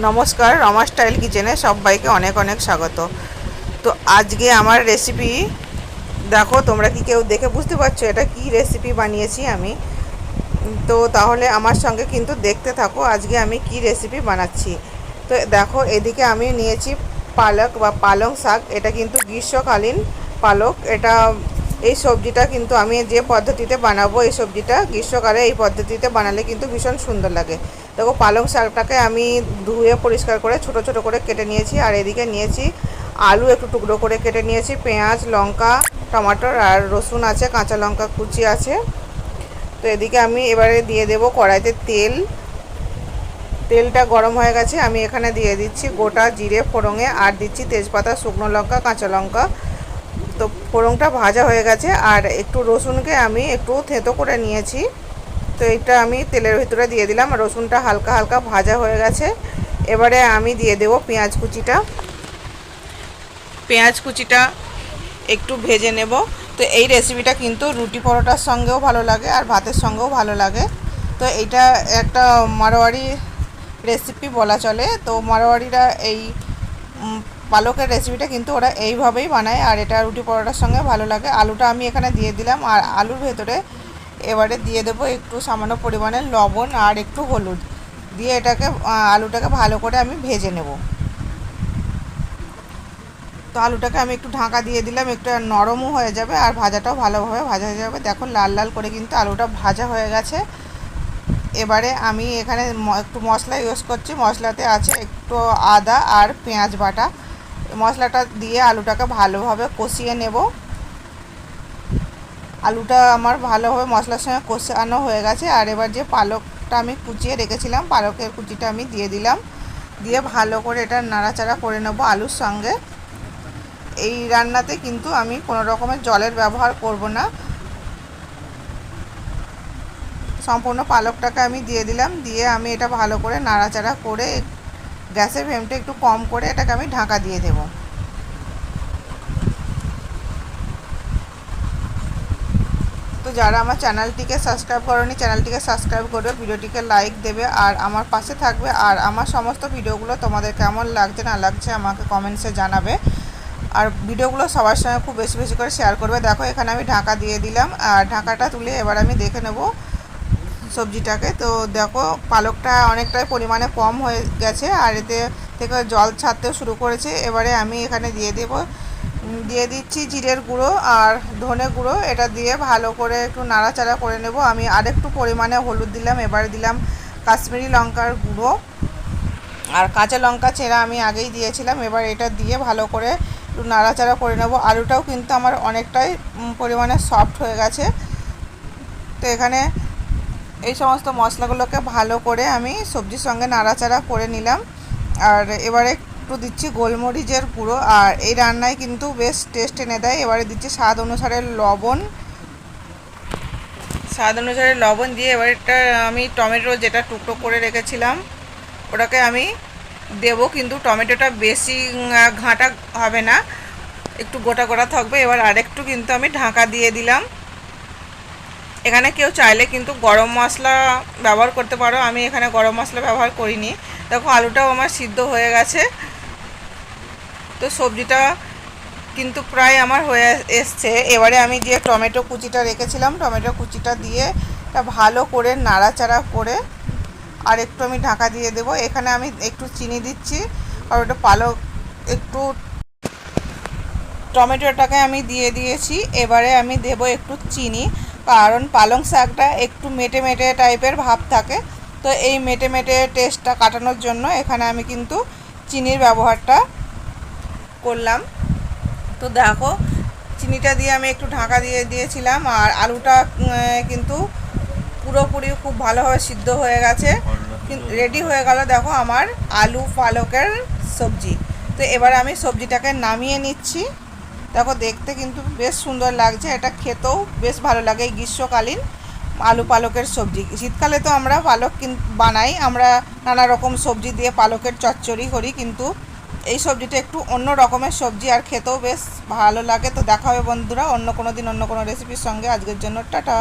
নমস্কার, রমা স্টাইল কিচেনে সবাইকে অনেক অনেক স্বাগত। তো আজকে আমার রেসিপি দেখো তোমরা কি কেউ দেখে বুঝতে পারছ এটা কি রেসিপি বানিয়েছি আমি? তো তাহলে আমার সঙ্গে কিন্তু দেখতে থাকো আজকে আমি কি রেসিপি বানাচ্ছি। তো দেখো এদিকে আমি নিয়েছি পালক বা পালং শাক, এটা কিন্তু গ্রীষ্মকালীন পালক, এটা এই সবজিটা কিন্তু আমি যে পদ্ধতিতে বানাবো, এই সবজিটা গ্রীষ্মকালে এই পদ্ধতিতে বানালে কিন্তু ভীষণ সুন্দর লাগে। দেখো পালং শাকটাকে আমি ধুয়ে পরিষ্কার করে ছোট ছোট করে কেটে নিয়েছি, আর এদিকে নিয়েছি আলু একটু টুকরো করে কেটে নিয়েছি, পেঁয়াজ, লঙ্কা টমাটোর আর রসুন আছে, কাঁচা লঙ্কা কুচি আছে। তো এদিকে আমি এবারে দিয়ে দেব কড়াইতে তেল। তেলটা গরম হয়ে গেছে, আমি এখানে দিয়ে দিচ্ছি গোটা জিরে ফোড়ঙে আর দিচ্ছি তেজপাতা, শুকনো লঙ্কা, কাঁচা লঙ্কা। তো ফোড়নটা ভাজা হয়ে গেছে আর একটু রসুনকে আমি একটু থেঁতো করে নিয়েছি। তো এটা আমি তেলের ভিতরে দিয়ে দিলাম। রসুনটা হালকা হালকা ভাজা হয়ে গেছে। এবারে আমি দিয়ে দেব পেঁয়াজ কুচিটা। পেঁয়াজ কুচিটা একটু ভেজে নেব। তো এই রেসিপিটা কিন্তু রুটি পরোটার সঙ্গেও ভালো লাগে আর ভাতের সঙ্গেও ভালো লাগে। তো এইটা একটা মারোয়ারি রেসিপি বলা চলে। তো মারোয়ারিরা এই পালকের রেসিপিটা কিন্তু ওরা এইভাবেই বানায়, আর এটা রুটি পরোটার সঙ্গে ভালো লাগে। আলুটা আমি এখানে দিয়ে দিলাম, আর আলুর ভেতরে এবারে দিয়ে দেবো একটু সামান্য পরিমাণে লবণ আর একটু হলুদ। দিয়ে এটাকে আলুটাকে ভালো করে আমি ভেজে নেব। তো আলুটাকে আমি একটু ঢাকা দিয়ে দিলাম, একটু নরমও হয়ে যাবে আর ভাজাটাও ভালোভাবে ভাজা হয়ে যাবে। দেখো, লাল লাল করে কিন্তু আলুটা ভাজা হয়ে গেছে। এবারে আমি এখানে একটু মশলা ইউজ করছি। মশলাতে আছে একটু আদা আর পেঁয়াজ বাটা। মশলাটা দিয়ে আলুটাকে ভালোভাবে কষিয়ে নেব। আলুটা আমার ভালোভাবে মশলার সঙ্গে কষানো হয়ে গেছে। আর এবার যে পালকটা আমি কুচিয়ে রেখেছিলাম, পালকের কুচিটা আমি দিয়ে দিলাম। দিয়ে ভালো করে এটা নাড়াচাড়া করে নেব আলুর সঙ্গে। এই রান্নাতে কিন্তু আমি কোনো রকমের জলের ব্যবহার করব না। সম্পূর্ণ পালকটাকে আমি দিয়ে দিলাম। দিয়ে আমি এটা ভালো করে নাড়াচাড়া করে গ্যাসের ফ্লেমটা একটু কম করে এটাকে আমি ঢাকা দিয়ে দেব। তো যারা আমার চ্যানেলটিকে সাবস্ক্রাইব করেনি, চ্যানেলটিকে সাবস্ক্রাইব করবে ভিডিওটিকে লাইক দেবে আর আমার পাশে থাকবে আর আমার সমস্ত ভিডিওগুলো তোমাদের কেমন লাগছে না লাগছে আমাকে কমেন্টসে জানাবে। আর ভিডিওগুলো সবার সঙ্গে খুব বেশি বেশি করে শেয়ার করবে। দেখো এখানে আমি ঢাকা দিয়ে দিলাম। আর ঢাকাটা তুলে এবার আমি দেখে নেব সবজিটাকে। তো দেখো, পালকটা অনেকটাই পরিমাণে কম হয়ে গেছে আর এতে থেকে জল ছাড়তেও শুরু করেছে। এবারে আমি এখানে দিয়ে দেব দিয়ে দিচ্ছি জিরের গুঁড়ো আর ধনে গুঁড়ো। এটা দিয়ে ভালো করে একটু নাড়াচাড়া করে নেব। আমি আরেকটু পরিমাণে হলুদ দিলাম, এবারে দিলাম কাশ্মীরি লঙ্কার গুঁড়ো। আর কাঁচা লঙ্কা চেরা আমি আগেই দিয়েছিলাম, এবার এটা দিয়ে ভালো করে একটু নাড়াচাড়া করে নেব। আলুটাও কিন্তু আমার অনেকটাই পরিমাণে সফট হয়ে গেছে। তো এখানে এই সমস্ত মশলাগুলোকে ভালো করে আমি সবজির সঙ্গে নাড়াচাড়া করে নিলাম। আর এবারে একটু দিচ্ছি গোলমরিচের গুঁড়ো। আর এই রান্নায় কিন্তু বেশ টেস্ট এনে দেয়। এবারে দিচ্ছি স্বাদ অনুসারে লবণ। স্বাদ অনুসারে লবণ দিয়ে এবারটা আমি টমেটো যেটা টুকরো করে রেখেছিলাম, ওটাকে আমি দেব। কিন্তু টমেটোটা বেশি ঘাঁটা হবে না। একটু গোটা গোটা থাকবে। এবার আরেকটু কিন্তু আমি ঢাকা দিয়ে দিলাম। এখানে কেউ চাইলে কিন্তু গরম মশলা ব্যবহার করতে পারো। আমি এখানে গরম মশলা ব্যবহার করিনি। দেখো, আলুটাও আমার সিদ্ধ হয়ে গেছে। তো সবজিটা কিন্তু প্রায় আমার হয়ে এসছে। এবারে আমি যে টমেটো কুচিটা রেখেছিলাম, টমেটো কুচিটা দিয়ে তা ভালো করে নাড়াচাড়া করে আর একটু আমি ঢাকা দিয়ে দেব। এখানে আমি একটু চিনি দিচ্ছি আর ওটা পালক একটু টমেটোটাকে আমি দিয়ে দিয়েছি। এবারে আমি দেব একটু চিনি। কারণ পালং শাকটা একটু মেটে মেটে টাইপের ভাব থাকে। তো এই মেটে মেটে টেস্টটা কাটানোর জন্য এখানে আমি কিন্তু চিনির ব্যবহারটা করলাম। তো দেখো, চিনিটা দিয়ে আমি একটু ঢাকা দিয়ে দিয়েছিলাম আর আলুটা কিন্তু পুরোপুরি খুব ভালোভাবে সিদ্ধ হয়ে গেছে। রেডি হয়ে গেল দেখো আমার আলু পালকের সবজি। তো এবার আমি সবজিটাকে নামিয়ে নিচ্ছি। দেখো, দেখতে কিন্তু বেশ সুন্দর লাগছে। এটা খেতেও বেশ ভালো লাগে এই গ্রীষ্মকালীন আলু পালকের সবজি। শীতকালে তো আমরা পালক বানাই। আমরা নানা রকম সবজি দিয়ে পালকের চচ্চড়ি করি, কিন্তু এই সবজিটা একটু অন্য রকমের সবজি আর খেতেও বেশ ভালো লাগে। তো দেখা হবে বন্ধুরা, অন্য কোনো দিন অন্য কোনো রেসিপির সঙ্গে। আজকের জন্য টাটা।